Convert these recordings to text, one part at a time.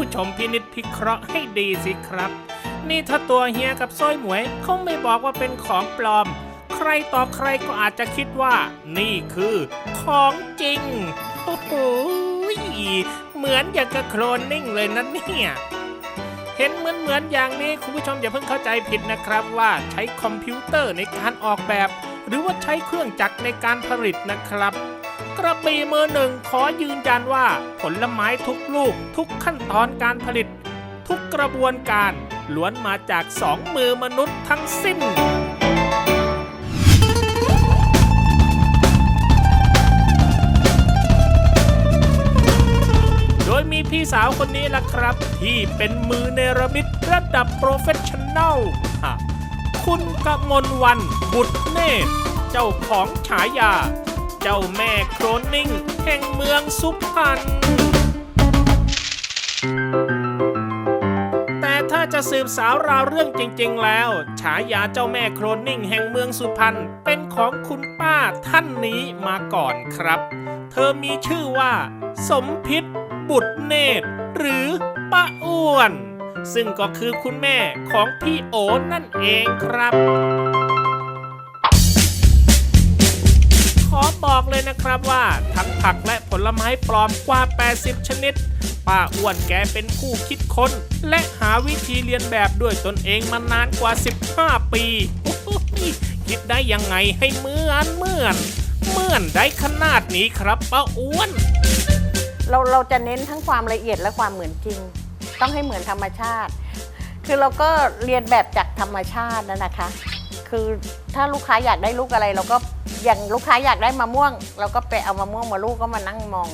ผู้ชมพินิจพิเคราะห์ให้ดีสิครับ นี่ถ้าตัวเฮียกับสร้อยหมวยเขาไม่บอกว่าเป็นของปลอม ใครต่อใครก็อาจจะคิดว่า นี่คือของจริง โอ้โหเหมือนอย่างกับโคลนนิ่งเลยนะเนี่ยเห็นเหมือนเหมือนๆอย่างนี้คุณผู้ชมอย่าเพิ่งเข้าใจผิดนะครับว่าใช้คอมพิวเตอร์ในการออกแบบ หรือว่าใช้เครื่องจักรในการผลิตนะครับ กระบี่มือหนึ่งขอยืนยันว่าผลไม้ทุกลูกทุกขั้นตอนการผลิต ทุกกระบวนการล้วนมาจากสองมือมนุษย์ทั้งสิ้นโดยมีพี่สาวคนนี้ล่ะครับ ที่เป็นมือเนรมิตระดับโปรเฟชชั่นแนลคุณกมลวันบุตรเนตรเจ้าของฉายา เจ้าแม่โครนนิ่ง แห่งเมืองสุพรรณแต่ถ้าจะสืบสาวราวเรื่องจริงๆแล้ว ฉายาเจ้าแม่โครนนิ่ง แห่งเมืองสุพรรณเป็นของคุณป้าท่านนี้มาก่อนครับ เธอมีชื่อว่า สมพิษ บุตรเนตร หรือป้าอ้วน ซึ่งก็คือคุณแม่ของพี่โอนั่นเองครับ นะครับว่าทั้งผักและผลไม้ปลอมกว่า 80 ชนิด ป้าอ้วนแกเป็นผู้คิดค้น และหาวิธีเรียนแบบด้วยตนเองมานานกว่า 15 ปีคิดได้ยังไงให้เหมือนเหมือนเหมือนได้ขนาดนี้ครับป้าอ้วน เราเราจะเน้นทั้งความละเอียดและความเหมือนจริง ต้องให้เหมือนธรรมชาติ คือเราก็เรียนแบบจากธรรมชาตินั่นนะคะ คือถ้าลูกค้าอยากได้ลูกอะไรเราก็อย่างลูกค้าอยากได้มะม่วง เราก็ไปเอามะม่วงมาลูกก็มานั่งมอง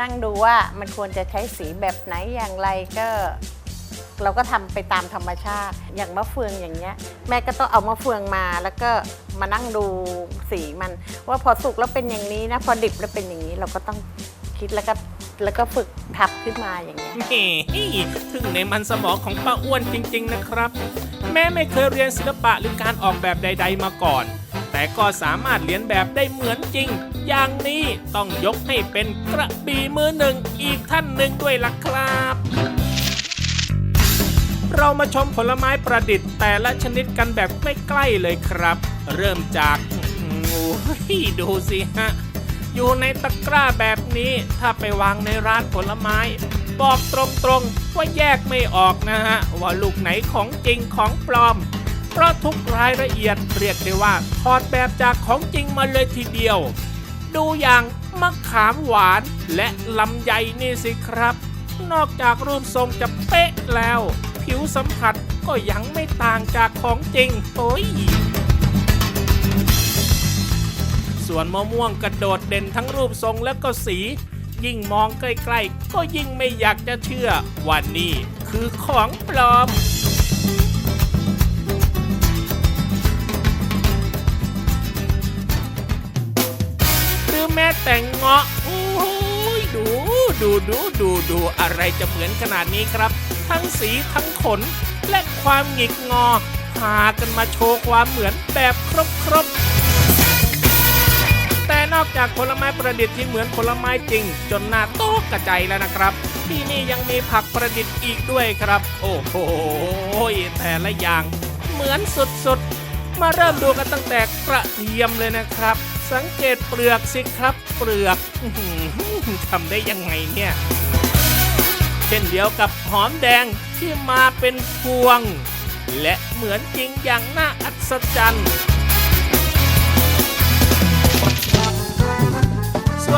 นั่งดูว่ามันควรจะใช้สีแบบไหนอย่างไรก็ เราก็ทำไปตามธรรมชาติ อย่างมะเฟืองอย่างเงี้ย แม่ก็ต้องเอามะเฟืองมาแล้วก็มานั่งดูสีมัน ว่าพอสุกแล้วเป็นอย่างนี้นะ พอดิบแล้วเป็นอย่างนี้เราก็ต้องคิดแล้วก็ แล้วก็ฝึกทับขึ้นมาอย่างเงี้ย นี่ถึงในมันสมองของป้าอ้วนจริง ๆ นะครับ แม่ไม่เคยเรียนศิลปะหรือการออกแบบใด ๆ มาก่อน แต่ก็สามารถเรียนแบบได้เหมือนจริง อย่างนี้ต้องยกให้เป็นกระบี่มือหนึ่งอีกท่านหนึ่งด้วยล่ะครับ เรามาชมผลไม้ประดิษฐ์แต่ละชนิดกันแบบใกล้ๆเลยครับ เริ่มจากโอ้ยดูสิฮะ อยู่ในตะกร้าแบบนี้ ถ้าไปวางในร้านผลไม้ บอกตรงๆว่าแยกไม่ออกนะฮะ ว่าลูกไหนของจริงของปลอม เพราะทุกรายละเอียดเรียกได้ว่าถอดแบบจากของจริงมาเลยทีเดียว ดูอย่างมะขามหวานและลำไยนี่สิครับ นอกจากรูปทรงจะเป๊ะแล้ว ผิวสัมผัสก็ยังไม่ต่างจากของจริงโอ้ย ส่วนมะม่วงกระโดดเด่นทั้งรูปทรงและก็สี ยิ่งมองใกล้ๆ ก็ยิ่งไม่อยากจะเชื่อว่านี่คือของปลอมหรือแม้แต่เงาะโอ้ยดูดูดูดูดูอะไรจะเหมือนขนาดนี้ครับ ทั้งสีทั้งขน และความหงิกงอ พากันมาโชว์ความเหมือนแบบครบครบๆ นอกจากผลไม้ประดิษฐ์ที่เหมือนผลไม้จริง จนหน้าโต๊ะกระจายแล้วนะครับ ที่นี่ยังมีผักประดิษฐ์อีกด้วยครับ โอ้โหแต่ละอย่าง เหมือนสุดๆ มาเริ่มดูกันตั้งแต่กระเทียมเลยนะครับ สังเกตเปลือกสิครับ เปลือกทำได้ยังไงเนี่ยเช่นเดียวกับหอมแดงที่มาเป็นพวง และเหมือนจริงอย่างน่าอัศจรรย์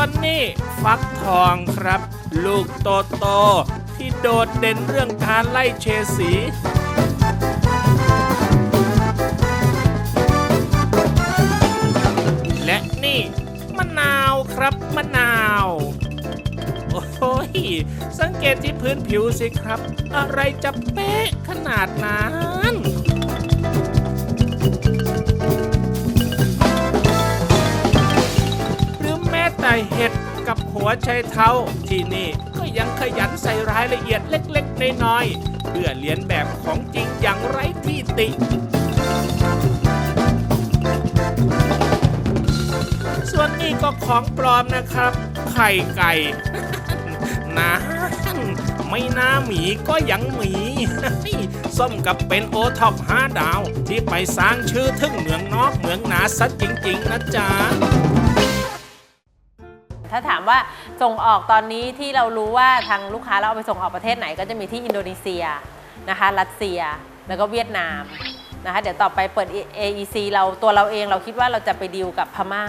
วนนี้ฟักทองครับ ลูกโตโตๆที่โดดเด่นเรื่องการไล่เฉดสีและนี่มะนาวครับมะนาว โอ้ยสังเกตที่พื้นผิวสิครับ อะไรจะเป๊ะขนาดนั้น ไข่เห็ดกับหัวไชเท้าที่นี่ก็ยังขยันใส่รายละเอียดเล็กๆ น้อยๆ เพื่อเลียนแบบของจริงอย่างไร้ที่ติ ส่วนนี้ก็ของปลอมนะครับ ไข่ไก่นาไม่น่าหมีก็ยังหมีส้มกับเป็นโอท็อปห้าดาว ที่ไปสร้างชื่อถึงเมืองนอกเมืองหนาซะจริง ๆ นะจ๊ะ ถ้าถามว่าส่งออกตอนนี้ที่เรารู้ว่าทางลูกค้าเราเอาไปส่งออกประเทศไหนก็จะมีที่อินโดนีเซียนะคะ รัสเซียแล้วก็เวียดนามนะคะ เดี๋ยวต่อไปเปิด AEC เราตัวเราเองเราคิดว่าเราจะไปดีลกับพม่า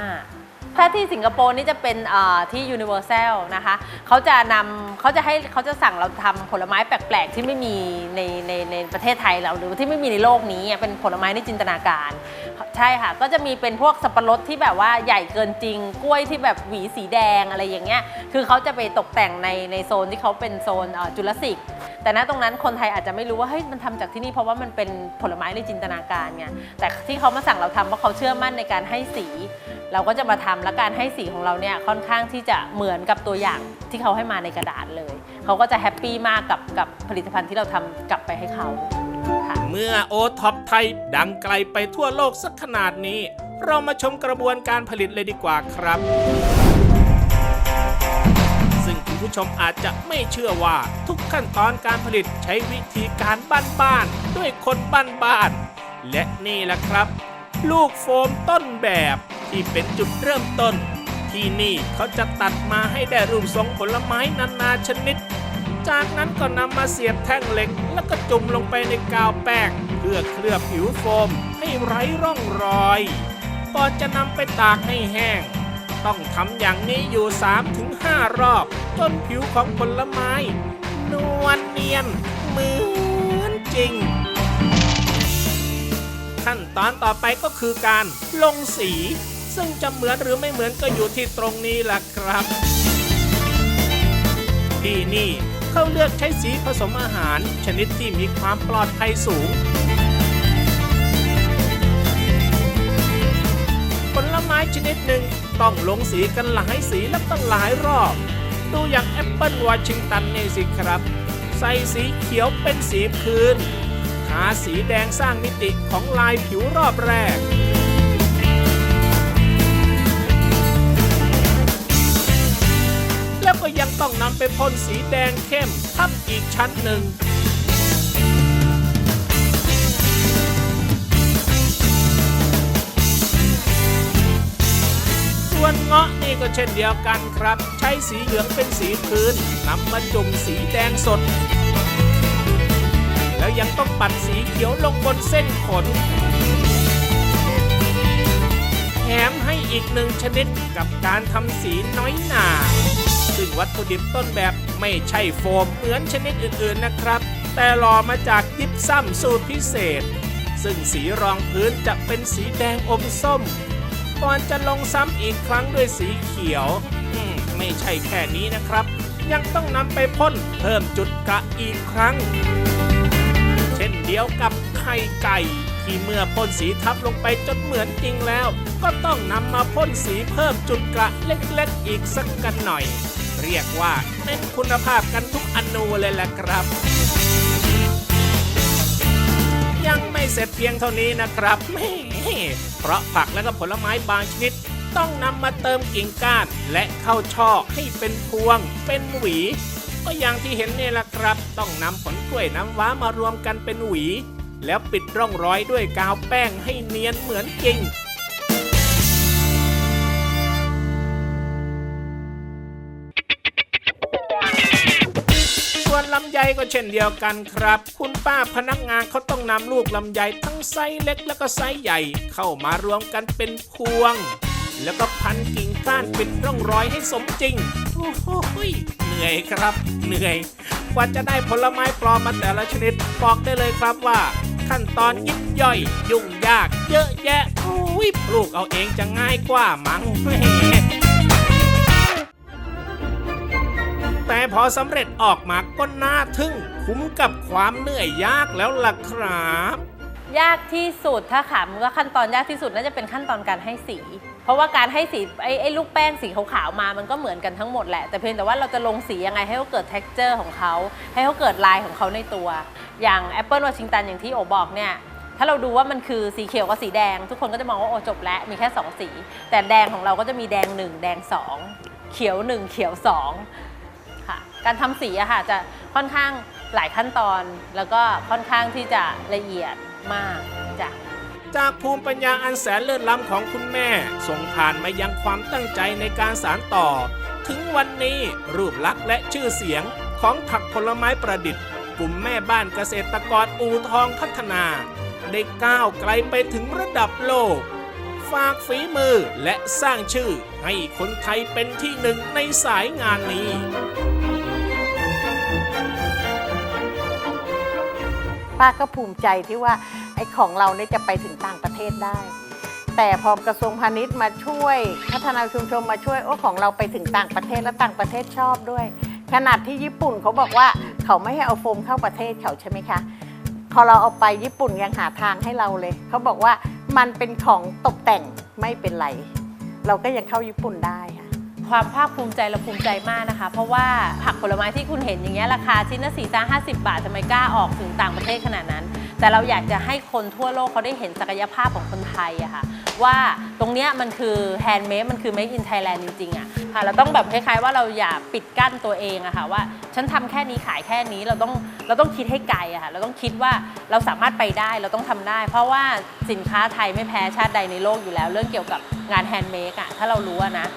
ถ้าที่สิงคโปร์นี่จะเป็นเอ่อที่ Universal นะคะเขาจะนำเขาจะให้เขาจะสั่งเราทำผลไม้แปลกๆ ที่ไม่มีในในในประเทศไทยเราหรือที่ไม่มีในโลกนี้เป็นผลไม้ในจินตนาการ ใช่ค่ะ ก็จะมีเป็นพวกสับปะรดที่แบบว่าใหญ่เกินจริง กล้วยที่แบบหวีสีแดงอะไรอย่างเงี้ย คือเขาจะไปตกแต่งในในโซนที่เขาเป็นโซนจุลศิลป์แต่ณตรงนั้นคนไทยอาจจะไม่รู้ว่าเฮ้ยมันทำจากที่นี่เพราะว่ามันเป็นผลไม้ในจินตนาการไงแต่ที่เขามาสั่งเราทำเพราะเขาเชื่อมั่นในการให้สี เราก็จะมาทำและการให้สีของเราเนี่ยค่อนข้างที่จะเหมือนกับตัวอย่างที่เขาให้มาในกระดาษเลย เขาก็จะแฮปปี้มากกับกับผลิตภัณฑ์ที่เราทำกลับไปให้เขาค่ะเมื่อโอท็อปไทยดังไกลไปทั่วโลกสักขนาดนี้ เรามาชมกระบวนการผลิตเลยดีกว่าครับ ซึ่งคุณผู้ชมอาจจะไม่เชื่อว่าทุกขั้นตอนการผลิตใช้วิธีการบ้านๆด้วยคนบ้านๆและนี่แหละครับ ลูกโฟมต้นแบบ ที่เป็นจุดเริ่มต้น ที่นี่เขาจะตัดมาให้ได้รูปทรงผลไม้นานาชนิด จากนั้นก็นำมาเสียบแท่งเหล็ก แล้วก็จุ่มลงไปในกาวแป้งเพื่อเคลือบผิวโฟมให้ไร้ร่องรอยก่อนจะนำไปตากให้แห้ง ต้องทำอย่างนี้อยู่ 3-5 รอบ จนผิวของผลไม้ นวลเนียนเหมือนจริง ขั้นตอนต่อไปก็คือการลงสี ซึ่งจะเหมือนหรือไม่เหมือนก็อยู่ที่ตรงนี้แหละครับ ที่นี่เขาเลือกใช้สีผสมอาหาร ชนิดที่มีความปลอดภัยสูง ผลไม้ชนิดหนึ่งต้องลงสีกันหลายสีและต้องหลายรอบ ดูอย่างแอปเปิลวอชิงตันนี่สิครับ ใส่สีเขียวเป็นสีพื้นทาสีแดงสร้างมิติของลายผิวรอบแรก ก็ยังต้องนำไปพ่นสีแดงเข้มทับอีกชั้นหนึ่งส่วนเงาะนี่ก็เช่นเดียวกันครับ ใช้สีเหลืองเป็นสีพื้นนำมาจุ่มสีแดงสด แล้วยังต้องปัดสีเขียวลงบนเส้นขนแถมให้อีกหนึ่งชนิดกับการทำสีน้อยหนาซึ่ง วัตถุดิบต้นแบบไม่ใช่โฟมเหมือนชนิดอื่นๆนะครับ แต่หล่อมาจากยิบซ้ำสูตรพิเศษ ซึ่งสีรองพื้นจะเป็นสีแดงอมส้ม ก่อนจะลงซ้ำอีกครั้งด้วยสีเขียวอืมไม่ใช่แค่นี้นะครับ ยังต้องนำไปพ่นเพิ่มจุดกะอีกครั้ง เช่นเดียวกับไข่ไก่ที่เมื่อพ่นสีทับลงไปจนเหมือนจริงแล้ว ก็ต้องนำมาพ่นสีเพิ่มจุดกระเล็กๆอีกสักกันหน่อย รียกว่าเน้นคุณภาพกันทุกอนูเลยแหละครับ ยังไม่เสร็จเพียงเท่านี้นะครับแม่เพราะผักและก็ผลไม้บางชนิด ต้องนำมาเติมกิ่งก้าน และเข้าช่อให้เป็นพวง เป็นหวี ก็อย่างที่เห็นนี่แหละครับ ต้องนำผลกล้วยน้ำว้ามารวมกันเป็นหวี แล้วปิดร่องรอยด้วยกาวแป้งให้เนียนเหมือนจริง ยก็เช่นเดียวกันครับ คุณป้าพนักงานเขาต้องนำลูกลำไยทั้งไซส์เล็กแล้วก็ไซส์ใหญ่ เข้ามารวมกันเป็นพวง แล้วก็พันกิ่งก้านเป็นร่องรอยให้สมจริง โอ้โหเหนื่อยครับ เหนื่อย กว่าจะได้ผลไม้ปลอมมาแต่ละชนิดบอกได้เลยครับว่า ขั้นตอนยิบย่อย ยุ่งยาก เยอะแยะโอ้ยปลูกเอาเองจะง่ายกว่ามั้ง แต่พอสำเร็จออกมาก็น่าทึ่ง คุ้มกับความเหนื่อยยากแล้วล่ะครับ ยากที่สุดถ้าถามว่าขั้นตอนยากที่สุดน่าจะเป็นขั้นตอนการให้สี เพราะว่าการให้สีไอ้ไอ้ลูกแป้งสีขาวๆมามันก็เหมือนกันทั้งหมดแหละ แต่เพียงแต่ว่าเราจะลงสียังไงให้เขาเกิด t e x t อร์ของเขา ให้เขาเกิดลายของเขาในตัว อย่าง Apple Washington อย่างที่โอบอกเนี่ยถ้าเราดูว่ามันคือสีเขียวกับสีแดง ทุกคนก็จะมองว่าโอจบแล้วมีแค่ 2 สี แต่แดงของเราก็จะมีแดง 1 แดง 2 เขียว 1 เขียว 2 การทำสีอะค่ะจะค่อนข้างหลายขั้นตอน แล้วก็ค่อนข้างที่จะละเอียดมากจ้ะจากภูมิปัญญาอันแสนเลิศล้ำของคุณแม่ ส่งผ่านมายังความตั้งใจในการสารต่อ ถึงวันนี้รูปลักษณ์และชื่อเสียงของผักผลไม้ประดิษฐ์กลุ่มแม่บ้านเกษตรกรอูทองพัฒนา ได้ก้าวไกลไปถึงระดับโลก ฝากฝีมือและสร้างชื่อให้คนไทยเป็นที่หนึ่งในสายงานนี้ ป้าก็ภูมิใจที่ว่าไอ้ของเราเนี่ยจะไปถึงต่างประเทศได้ แต่พอกระทรวงพาณิชย์มาช่วยพัฒนาชุมชนมาช่วยโอ้ของเราไปถึงต่างประเทศและต่างประเทศชอบด้วย ขนาดที่ญี่ปุ่นเขาบอกว่าเขาไม่ให้เอาโฟมเข้าประเทศเขาใช่ไหมคะพอเราเอาไปญี่ปุ่นยังหาทางให้เราเลย เขาบอกว่ามันเป็นของตกแต่งไม่เป็นไร เราก็ยังเข้าญี่ปุ่นได้ค่ะ ความภาคภูมิใจเราภูมิใจมากนะคะ เพราะว่าผักผลไม้ที่คุณเห็นอย่างเงี้ยราคาชิ้นละสี่จ้าห้าสิบาททำไมกล้าออกถึงต่างประเทศขนาดนั้น แต่เราอยากจะให้คนทั่วโลกเขาได้เห็นศักยภาพของคนไทยอะค่ะว่าตรงเนี้ยมันคือแฮนด์เมดมันคือ made in Thailand จริงๆอะค่ะเราต้องแบบคล้ายๆว่าเราอย่าปิดกั้นตัวเองอะค่ะว่าฉันทำแค่นี้ขายแค่นี้เราต้องเราต้องคิดให้ไกลอะค่ะเราต้องคิดว่าเราสามารถไปได้เราต้องทำได้ เพราะว่าสินค้าไทยไม่แพ้ชาติใดในโลกอยู่แล้ว เรื่องเกี่ยวกับงานแฮนด์เมดอะถ้าเรารู้อะนะ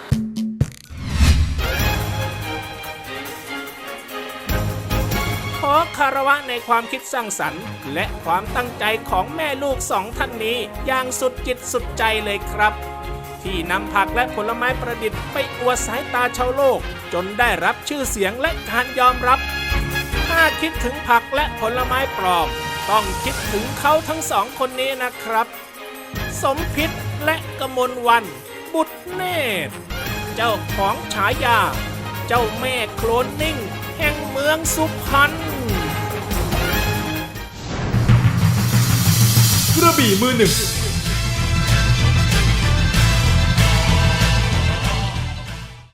คารวะในความคิดสร้างสรรค์ และความตั้งใจของแม่ลูกสองท่านนี้อย่างสุดจิตสุดใจเลยครับ ที่นำผักและผลไม้ประดิษฐ์ไปอวดสายตาชาวโลก จนได้รับชื่อเสียงและการยอมรับ ถ้าคิดถึงผักและผลไม้ปลอมต้องคิดถึงเขาทั้งสองคนนี้นะครับ สมพิษและกมลวัน บุตรเนตร เจ้าของฉายา เจ้าแม่โคลนนิ่ง แห่งเมืองสุพรรณ กระบี่มือหนึ่ง